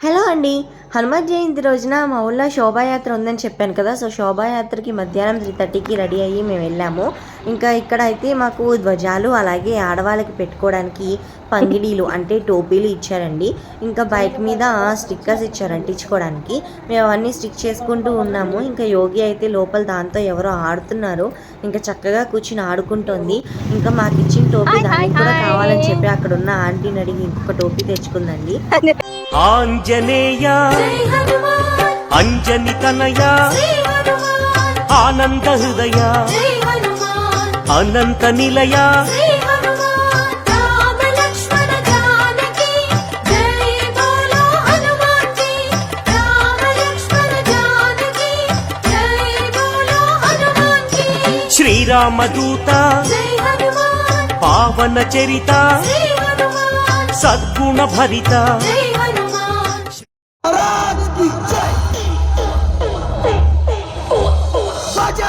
Hello అండి. హనుమత్ జయంతి రోజున మా ఊళ్ళో శోభాయాత్ర ఉందని చెప్పాను కదా. సో శోభాయాత్రకి మధ్యాహ్నం త్రీ థర్టీకి రెడీ అయ్యి మేము వెళ్ళాము. ఇంకా ఇక్కడ అయితే మాకు ధ్వజాలు అలాగే ఆడవాళ్ళకి పెట్టుకోవడానికి పంగిడీలు అంటే టోపీలు ఇచ్చారండి. ఇంకా బైక్ మీద స్టిక్కర్స్ ఇచ్చారు అంటించుకోవడానికి. మేము అవన్నీ స్టిక్ చేసుకుంటూ ఉన్నాము. ఇంకా యోగి అయితే లోపల దాంతో ఎవరో ఆడుతున్నారు. ఇంకా చక్కగా కూర్చుని ఆడుకుంటోంది. ఇంకా మాకు ఇచ్చిన టోపీ దానికి కూడా కావాలని చెప్పి అక్కడ ఉన్న ఆంటీని అడిగి ఇంకొక టోపీ తెచ్చుకుందండి. ఆంజనేయ అంజని తనయ ఆనంద హృదయ అనంత నిలయ. శ్రీరామదూత పావన చరిత సద్గుణ భరిత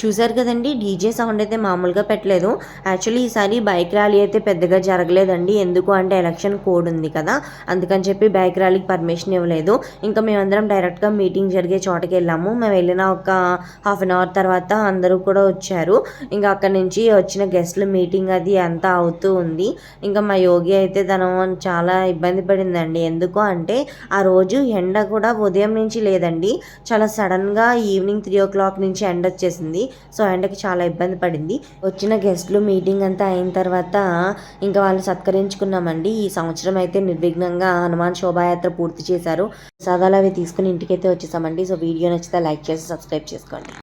చూసారు కదండి డీజే సౌండ్ అయితే మామూలుగా పెట్టలేదు. యాక్చువల్లీ ఈసారి బైక్ ర్యాలీ అయితే పెద్దగా జరగలేదండి. ఎందుకు అంటే ఎలక్షన్ కోడ్ ఉంది కదా. అందుకని చెప్పి బైక్ ర్యాలీకి పర్మిషన్ ఇవ్వలేదు. ఇంకా మేమందరం డైరెక్ట్గా మీటింగ్ జరిగే చోటకి వెళ్ళాము. మేము వెళ్ళిన ఒక హాఫ్ అన్ అవర్ తర్వాత అందరూ కూడా వచ్చారు. ఇంకా అక్కడి నుంచి వచ్చిన గెస్ట్ల మీటింగ్ అది అంతా అవుతూ ఉంది. ఇంకా మా యోగి అయితే తను చాలా ఇబ్బంది పడిందండి. ఎందుకు అంటే ఆ రోజు ఎండ కూడా ఉదయం నుంచి లేదండి. చాలా సడన్గా ఈవినింగ్ త్రీ ఓ క్లాక్ నుంచి ఎండ వచ్చేసింది. సో ఆయనకి చాలా ఇబ్బంది పడింది. వచ్చిన గెస్ట్లు మీటింగ్ అంతా అయిన తర్వాత ఇంకా వాళ్ళని సత్కరించుకున్నామండి. ఈ సంవత్సరం అయితే నిర్విఘ్నంగా హనుమాన్ శోభాయాత్ర పూర్తి చేశారు. సదాలు అవి తీసుకుని ఇంటికైతే వచ్చేసామండి. సో వీడియో నచ్చితే లైక్ చేసి సబ్స్క్రైబ్ చేసుకోండి.